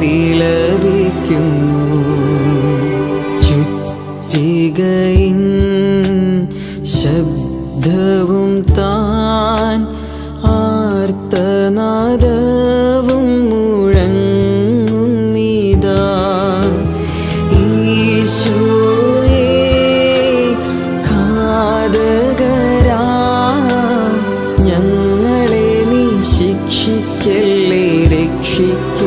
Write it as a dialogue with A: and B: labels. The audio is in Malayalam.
A: വിലപിക്കുന്നു ചുറ്റികയിൻ ശബ്ദവും താൻ ആർത്തനാദവും മുഴങ്ങുന്നിതാ ഈശോയേ കാതകരാ ഞങ്ങളെ നീ ശിക്ഷിക്കല്ലേ രക്ഷിക്ക